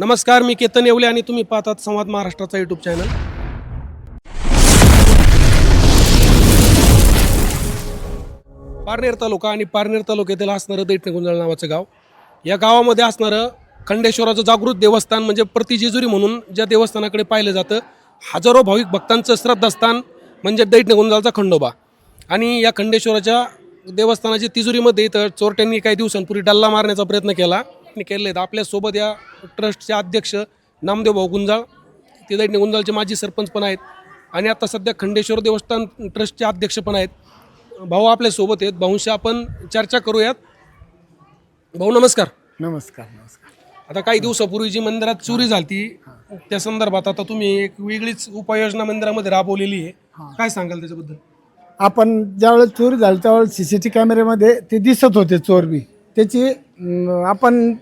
नमस्कार मी केतन येवले आणि तुम्ही पाहतात संवाद महाराष्ट्राचा युट्यूब चॅनल पारनेर तालुका आणि पारनेर तालुक्यातील असणारं दैठणे नावाचं गाव. या गावामध्ये असणारं खंडेश्वराचं जागृत देवस्थान म्हणजे प्रतिजेजुरी म्हणून ज्या देवस्थानाकडे पाहिलं जातं हजारो भाविक भक्तांचं श्रद्धास्थान म्हणजे दैठणे गुंजाळचा खंडोबा. आणि या खंडेश्वराच्या देवस्थानाच्या तिजोरीमध्ये इथं चोरट्यांनी काही दिवसांपूर्वी डल्ला मारण्याचा प्रयत्न केला. आणि केले आहेत. आपल्यासोबत या ट्रस्टचे अध्यक्ष नामदेव भाऊ गुंजाळ ते दैठणे गुंजाळचे माजी सरपंच पण आहेत आणि आता सध्या खंडेश्वर देवस्थान ट्रस्टचे अध्यक्ष पण आहेत. भाऊ आपल्यासोबत आहेत. भाऊंशी आपण चर्चा करूयात. भाऊ नमस्कार. नमस्कार नमस्कार. आता काही दिवसापूर्वी जी मंदिरात चोरी झाली त्या संदर्भात आता तुम्ही एक वेगळीच उपाययोजना मंदिरामध्ये राबवलेली आहे. काय सांगाल त्याच्याबद्दल? आपण ज्यावेळेस चोरी झाली त्यावेळेस सी सी टी कॅमेऱ्यामध्ये ते दिसत होते चोर बी त्याची आपण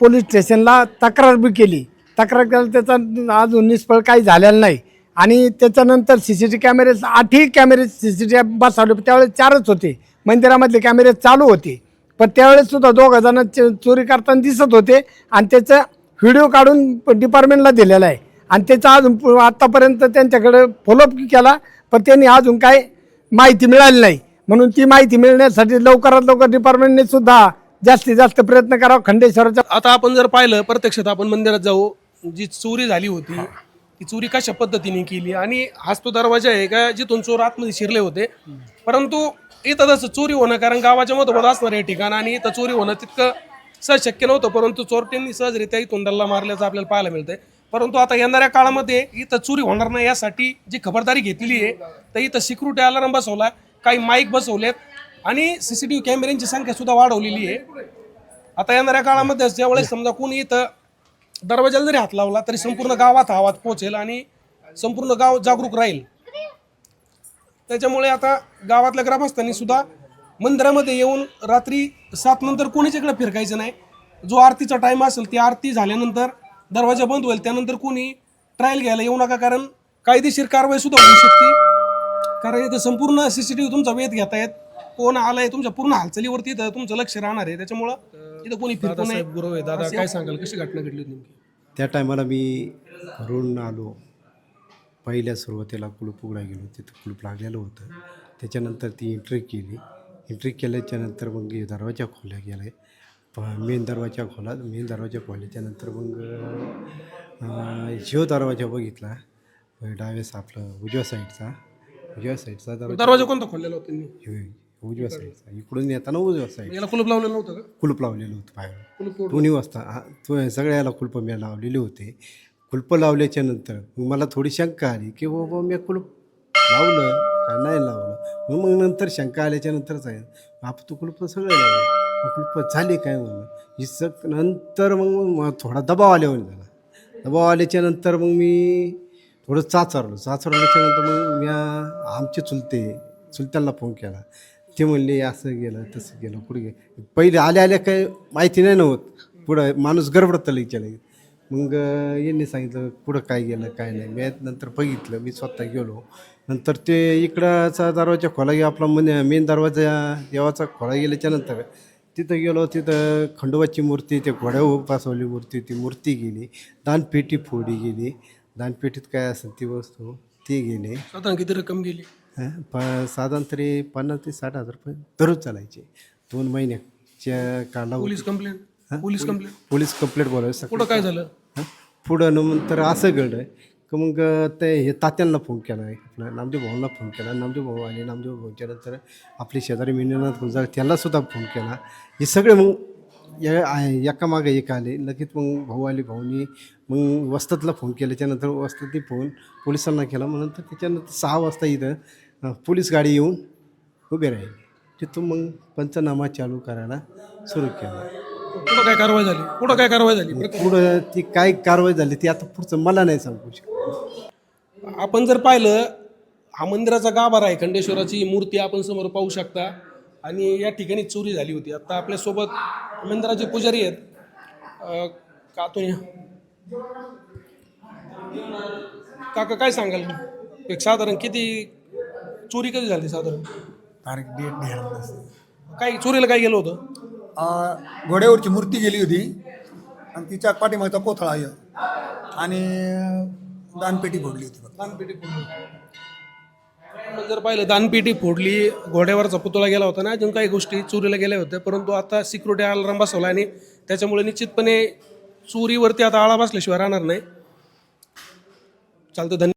पोलीस स्टेशनला तक्रार बी केली. तक्रार केली त्याचा अजून निष्फळ काही झालेलं नाही. आणि त्याच्यानंतर सी सी टी कॅमेरे आठही कॅमेरे सी सी टी बसवले त्यावेळेस चारच होते. मंदिरामधले कॅमेरे चालू होते. पण त्यावेळेस सुद्धा दोघं जण चोरी करताना दिसत होते आणि त्याचा व्हिडिओ काढून डिपार्टमेंटला दिलेला आहे. आणि त्याचा अजून आत्तापर्यंत त्यांच्याकडे फॉलोअप केला पण त्यांनी अजून काय माहिती मिळाली नाही. म्हणून ती माहिती मिळण्यासाठी लवकरात लवकर डिपार्टमेंटने सुद्धा जास्तीत जास्त प्रयत्न करावा खंडेश्वराच्या आता आपण जर पाहिलं प्रत्यक्षात आपण मंदिरात जाऊ जी चोरी झाली होती ती चोरी कशा पद्धतीने केली? आणि हाच तो दरवाजा आहे का जिथून चोर आतमध्ये शिरले होते? परंतु इथं तसं चोरी होणं कारण गावाच्या मधोमध असणार आहे ठिकाण आणि इथं चोरी होणं तितकं सहज शक्य नव्हतं परंतु चोरट्यांनी सहजरित्या इथून डल्ला मारल्याचं आपल्याला पाहायला मिळतंय. परंतु आता येणाऱ्या काळामध्ये इथं चोरी होणार नाही यासाठी जी खबरदारी घेतलेली आहे तर इथं सिक्युरिटी अलार्म बसवला काही माईक बसवलेत आणि सीसीटीव्ही कॅमेऱ्यांची संख्या सुद्धा वाढवलेली आहे. आता येणाऱ्या काळामध्ये ज्यावेळेस समजा कोणी इथं दरवाजाला जरी हात लावला तरी संपूर्ण गावात आवाज पोहोचेल आणि संपूर्ण गाव जागरूक राहील. त्याच्यामुळे आता गावातल्या ग्रामस्थांनी सुद्धा मंदिरामध्ये येऊन रात्री सात नंतर कोणीच्याकडे फिरकायचं नाही. जो आरतीचा टाइम असेल ती आरती झाल्यानंतर दरवाजा बंद होईल त्यानंतर कोणी ट्रायल घ्यायला येऊ नका कारण कायदेशीर कारवाई सुद्धा होऊ शकते. कारण इथं संपूर्ण सी सी टी व्ही तुमचा वेध घेतायत. कोण आलाय तुमच्या पूर्ण हालचालीवरती इथं तुमचं लक्ष राहणार आहे. त्याच्यामुळं इथं कोणी फिरतो नाही गुरु आहे दादा काय सांगाल? कशी घटना घडली होती नेमकी? त्या टायमाला मी घरून आलो. पहिल्या सुरुवातीला कुलूप उघडा गेलो. तिथं कुलूप लागलेलं होतं. त्याच्यानंतर ती एंट्री केली. एंट्री केल्याच्यानंतर मग हे दरवाजा खोल्या गेला प मेन दरवाजा खोला मेन दरवाजा खोल्याच्यानंतर मग अं, ह्यो दरवाजा बघितला. डाव्यास आपलं उजव्या साईडचा. उजव्या साईडचा दरवाजा दरवाजा कोणता खोललेला होता त्यांनी उजव्या साईडचा इकडून येताना उजव्या साईड याला कुलूप लावलेलं नव्हतं का? कुलूप लावलेलं होतं बाहेर. कुलूप तोड दोन्ही वाजता. हा तो सगळ्याला कुलपं मी लावलेले होते. कुलपं लावल्याच्या नंतर मग मला थोडी शंका आली की बाबा मी कुलूप लावलं का नाही लावलं? मग मग नंतर शंका आल्याच्या नंतरच आहे. आपण तू कुलप सगळे लावलं. मग कुलपं झाले काय म्हणून? ही सग नंतर मग थोडा दबाव आल्यावर झाला. दबाव आल्याच्यानंतर मग मी थोडं चाचरलो. चाचरल्याच्या नंतर मग मी आमचे चुलते चुलत्यांना फोन केला. ते म्हणले असं गेलं तसं गेलं पुढे गेलं. पहिले आल्या आल्या काही माहिती नाही नव्हत पुढं माणूस गडबडत विचारलं मग यांनी सांगितलं पुढं काय गेलं काय नाही. मी नंतर बघितलं मी स्वतः गेलो. नंतर ते इकडचा दरवाजा खोला गेला आपला मन मेन दरवाजा देवाचा खोला गेल्याच्यानंतर तिथं गेलो तिथं खंडोबाची मूर्ती ते घोड्यावर बसवली मूर्ती ती मूर्ती गेली. दानपेटी फोडी गेली. दानपेटीत काय असेल ती वस्तू ती गेली. साधारण किती रक्कम गेली? प साधारण तरी पन्नास ते साठ हजार रुपये दररोज चालायचे. दोन महिन्याच्या police complaint police complaint police complaint बोलायचं पुढं काय झालं? पुढं नंतर असं घडलं. की मग ते हे तात्यांना फोन केला. आहे आपला नामदेव भाऊंना फोन केला. नामदेव भाऊ आले. नामदेव भाऊच्या नंतर आपले शेजारी मिनीनाथ गुंजाळ त्यांना सुद्धा फोन केला. हे सगळे मग या आ- एका मागे एक आले. लगेच मग भाऊ आले. भाऊनी मग वस्तातला फोन केल्याच्यानंतर वस्तातनी फोन पोलिसांना केला. मग नंतर त्याच्यानंतर सहा वाजता इथं पोलीस गाडी येऊन उभे राहिली. तिथून मग पंचनामा चालू करायला सुरू केला. पुढं काय कारवाई झाली? पुढं काय कारवाई झाली? पुढं ती काय कारवाई झाली ती आता पुढचं मला नाही सांगू शकत. आपण जर पाहिलं हा मंदिराचा गाभारा आहे खंडेश्वराची मूर्ती आपण समोर पाहू शकता. आणि या ठिकाणी चोरी झाली होती. आता आपल्यासोबत मंदिराचे पुजारी आहेत. अं, कातून या. काका काय सांगाल? एक साधारण किती चोरी कधी झाली साधारण? तारीख डेट नसते काय चोरीला काय गेलं होतं? आ, घोड्यावरची मूर्ती गेली होती. आणि तिच्या पाठीमागचा कोथळा आहे. आणि दानपेटी फोडली होती फक्त. दानपेटी फोडली आपण जर पाहिलं दानपेटी फोडली घोड्यावरचा पुतळा गेला होता ना अजून काही गोष्टी चोरीला गेल्या होत्या. परंतु आता सिक्युरिटी अलार्म बसवला आणि त्याच्यामुळे निश्चितपणे चोरीवरती आता आळा बसल्याशिवाय राहणार नाही. चालतं धन्यवाद.